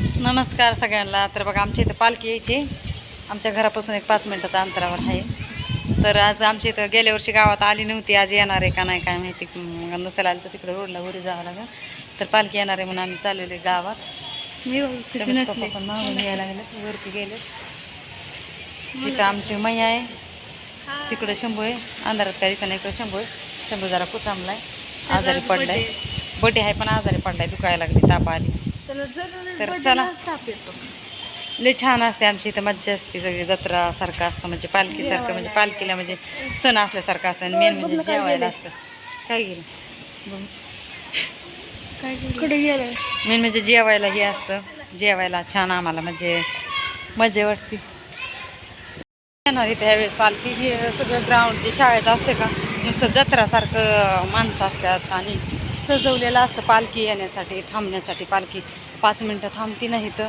नमस्कार सगळ्यांना. तर बघा आमच्या इथं पालखी यायची. आमच्या घरापासून एक पाच मिनटाच्या अंतरावर आहे. तर आज आमच्या इथं गेल्या वर्षी गावात आली नव्हती. आज येणार आहे का नाही काय माहिती. नसेल आलं तर तिकडे रोडला वरी जावं लागेल. तर पालखी येणार आहे म्हणून आम्ही चाललेलो आहे गावात. पप्पा पण मागून यायला लागले. वरती गेले. इथं आमची मैया आहे. तिकडं शंभू आहे. अंधारात दिसत नाही इकडं शंभू आहे. शंभू जरा कुचांबलाय आजारी पडलाय. बटे आहे पण आजारी पडलाय. दुखायला लागली ताप आली. तर चला. लय छान असते आमची इथं मज्जा असते सगळी जत्रा सारखं असतं म्हणजे पालखीसारखं म्हणजे पालखीला म्हणजे सण असल्यासारखं असतं आणि मेन म्हणजे जेवायला असतं. काय गेलं? गेलं मेन म्हणजे जेवायला हे असतं. जेवायला छान आम्हाला म्हणजे मजा वाटते. येणार इथे ह्यावेळेस पालखी हे सगळं ग्राउंड जे शाळेचं असते का नुसतं जत्रासारखं माणसं असतात आणि सजवलेलं असतं पालखी येण्यासाठी थांबण्यासाठी. पालखी पाच मिनटं थांबती नाही तर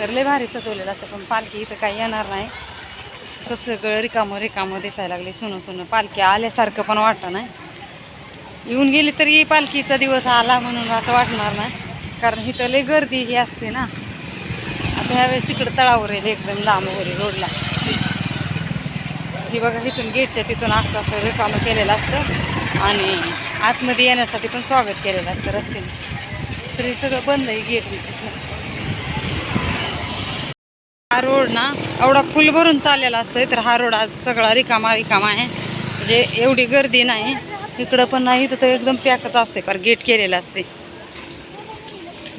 तर लय भारी सजवलेलं असतं पण पालखी इथं काही येणार नाही. कसं सगळं रिकामं रिकामं दिसायला लागले. सुनं सुनं पालखी आल्यासारखं पण वाटतं नाही. येऊन गेली तरी पालखीचा दिवस आला म्हणून असं वाटणार नाही. कारण इथं लय गर्दी ही असते ना. आता ह्यावेळेस तिकडं तळावर येईल एकदम लांब वगैरे रोडला. ही बघा इथून गेटच्या तिथून असतं असं रिकामं केलेलं असतं. आणि आतमध्ये येण्यासाठी पण स्वागत केलेलं असतं रस्त्याने. तरी सगळं बंद आहे गेट हा रोड ना एवढा फुल भरून चाललेला असतोय तर हा रोड आज सगळा रिकामा रिकामा आहे. म्हणजे एवढी गर्दी नाही. इकडं पण नाही तर एकदम पॅकच असते पर गेट केलेलं असते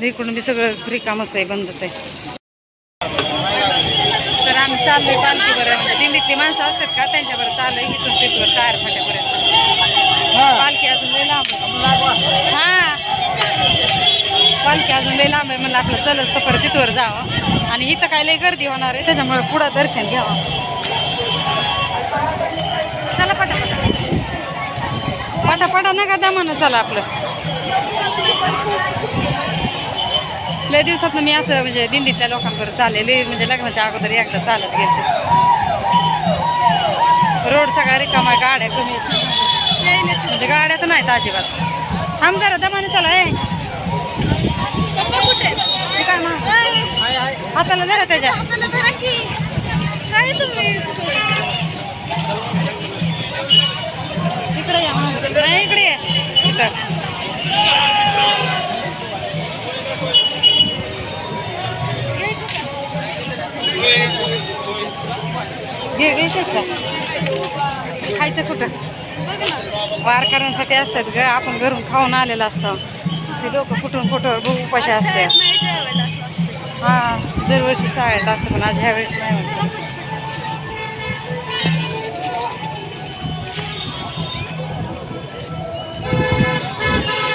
इकडून बी सगळं रिकामच आहे बंदच आहे. तर आम्ही चाललोय पालखीवर. दिंडीतली माणसं असतात का? त्यांच्यावर चाललोय इथून तिथवर टायर फाट्यापर्यंत. पालखी अजून लय लांब आहे. हा. पालखी अजून लय लांब आहे म्हणलं आपलं चलच तर परत तिथवर जावं. आणि इथं काय लय गर्दी होणार आहे त्याच्यामुळे पुढं दर्शन घ्यावं. चला पटापटा. पटापटा नका दमानं चला आपलं. लय दिवसात मी असं म्हणजे दिंडीतल्या लोकांबरोबर चाललेले म्हणजे लग्नाच्या अगोदर एकदा चालत गेले. रोड सगळा रिकामा गाड्या कमी म्हणजे नाही तर अजिबात. थांब जरा दमाने चला ए. पप्पा काय मग? हाताला जरा त्याच्या. इकडे या नाही इकडे ये. इथं. घे घ्यायचं का खायचं कुठं? वारकऱ्यांसाठी असतात ग. आपण घरून खाऊन आलेलं असतं. ते लोक कुठून कुठं बघू उपाशी असते नाही जेवायला असं वाटतं. हा दरवर्षी शाळेत असतं पण आज ह्या वेळेस नाही म्हणत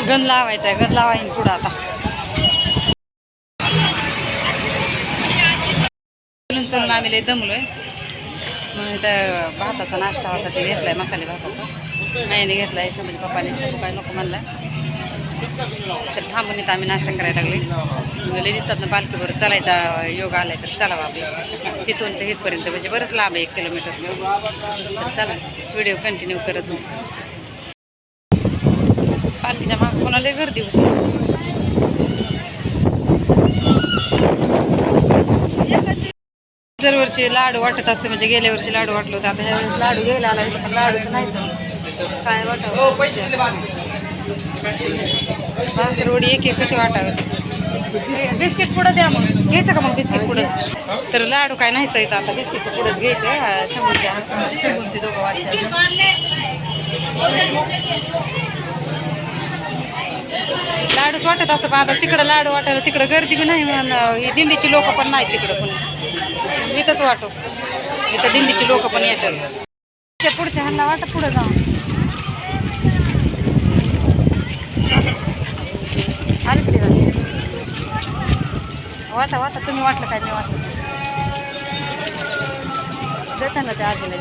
गण लावायचा आहे गण लावायन पुढं आता. चलून चलून आम्ही लय दमलोय. म्हणून इथं भाताचा नाश्ता होता ते घेतला आहे मसाले भाताचा. नाही घेतला आहे म्हणजे पप्पाने शंभू काय नको म्हणलं तर थांबून येतं आम्ही नाश्ता करायला लागले म्हणजे लेडीजचं पालखीवर चालायचा योग आलाय तर चला बाबा तिथून तर इथपर्यंत म्हणजे बरंच लांब आहे एक किलोमीटर. तर चला व्हिडिओ कंटिन्यू करत पालखीच्या मागं कोणाला गर्दी होती. दरवर्षी लाडू वाटत असते म्हणजे गेल्या वर्षी लाडू वाटलं होतं. आता ह्या वेळेस लाडू घ्यायला आला पण लाडूच नाही. काय वाटावं? भाकरवडी एक एक कशी वाटावं? बिस्किट पुढं द्या मग. घ्यायचं का मग बिस्किट पुढं? तर लाडू काय नाही तर इथं आता बिस्किट पुढंच घ्यायचं अं, शंभूच्या शंभून ते दोघं वाटतात लाडूच वाटत असतं पण आता तिकडं लाडू वाटायला तिकडं गर्दी बी नाही ही दिंडीची लोक पण नाहीत तिकडं कोणी. इथंच वाटो. इथं दिंडीची लोक पण येतात. पुढच्या ह्यांना वाटत पुढं जाऊन. आले पुढे वाटा वाटा तुम्ही वाटलं काय मी वाटलं देता ना त्या आजीला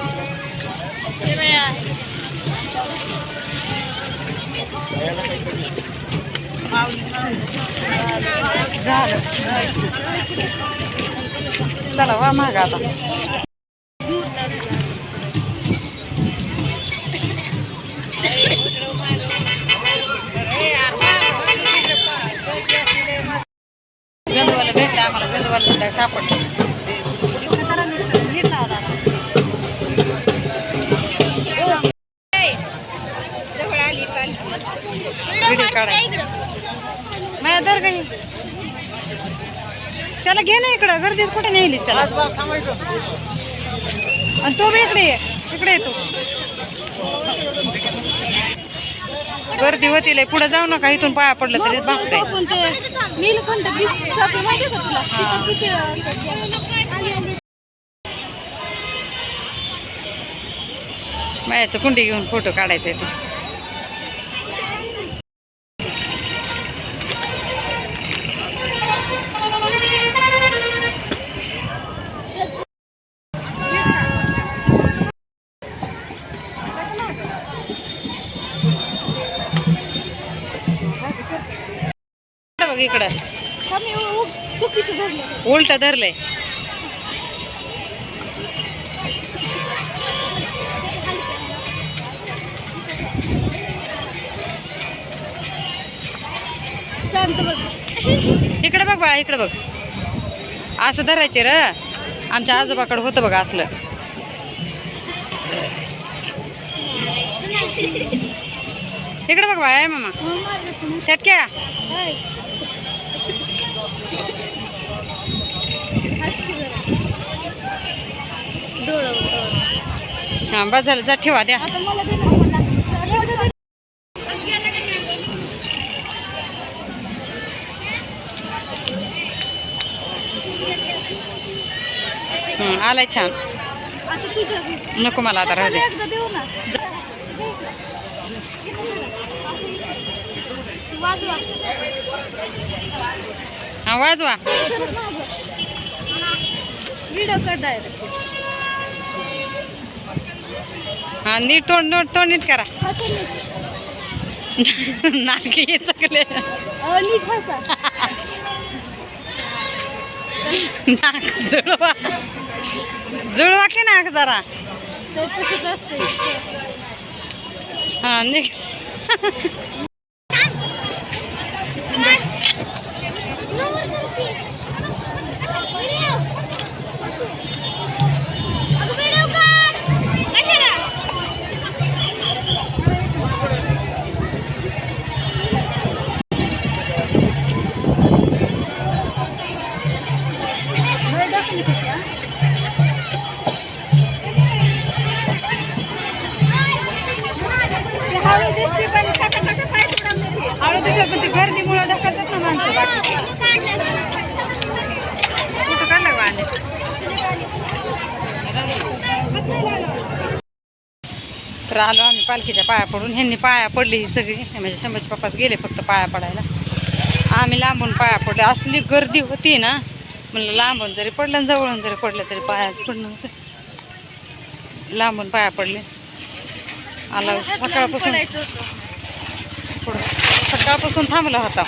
झालं. चला वा माग आता. आम्हाला गंधवाला सुद्धा सापडलं. व्हिडिओ माझ्या दर काही त्याला घे ना इकडं गर्दीत कुठे नेलीस त्याला? आणि तो बी इकडे ये इकडे येतो गर्दी होती लय पुढे जाऊ नका इथून पाया पडलं तरी भागतंय. आपण ते नीलकंठ बीच शॉपिंग माहिती का तुला? तिथं किती अं, मायाचं कुंडी घेऊन फोटो काढायचे ते. धरलं. उलट बस. इकडे बघ बाळा इकडे बघ. असं धरायचे र. आमच्या आजोबाकडे होतं बघ असलं. इकडे बघ बाळा मामा. त्यात क्या हाय. हस की जरा. डोळं उघडं. हां बस झालं जा ठेवा द्या. आलाय छान. नको मला आता राहू दे. मला एकदा देऊ ना. वाजवा. हां वाजवा. व्हिडिओ कर डायरेक्ट हां नीट तोंड नोट तोंड नीट करा. नाकी चकले नीट. नाक जुळवा. जुळवा की नाक जरा? ते तसंच असते हां निघ. हळू दिसते पण त्याच्या पाय हळू दिसत पण ती गर्दीमुळं ढकलतात ना माणसं. बाकी कुठं काढलं? वाणे तर आलो आम्ही पालखीच्या पाया पडून. ह्यांनी पाया पडली ही सगळी. म्हणजे शंभरचे पप्पाच गेले फक्त पाया पडायला. आम्ही लांबून पाया पडले. असली गर्दी होती ना म्हणलं लांबून जरी पडलं जवळून जरी पडलं तरी पायाच पडणं होतं लांबून पाया पडले. आला. सकाळपासून. सकाळपासून थांबला होता.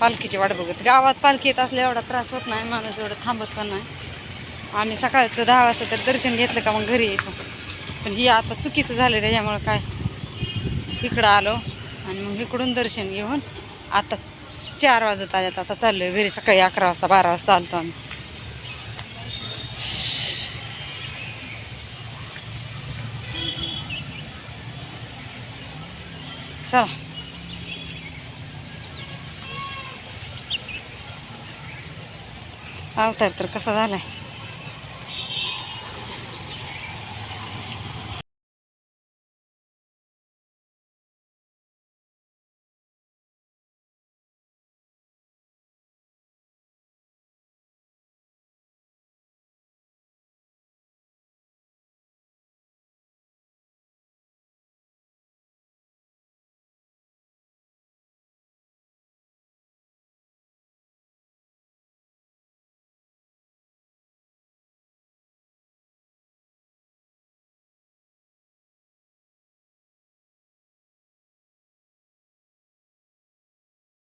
पालखीची वाट बघत. गावात पालखी येत असल्या एवढा त्रास होत नाही माणूस एवढं थांबत पण नाही. आम्ही सकाळचं दहा वाजता तर दर्शन घेतलं का मग घरी यायचं. पण ही आता चुकीचं झालं त्याच्यामुळं काय? इकडं आलो आणि मग इकडून दर्शन घेऊन आता चार वाजत आल्यात. आता चाललोय घरी. सकाळी अकरा वाजता बारा वाजता आलतो आम्ही. चला अवतार तर कसा झालाय?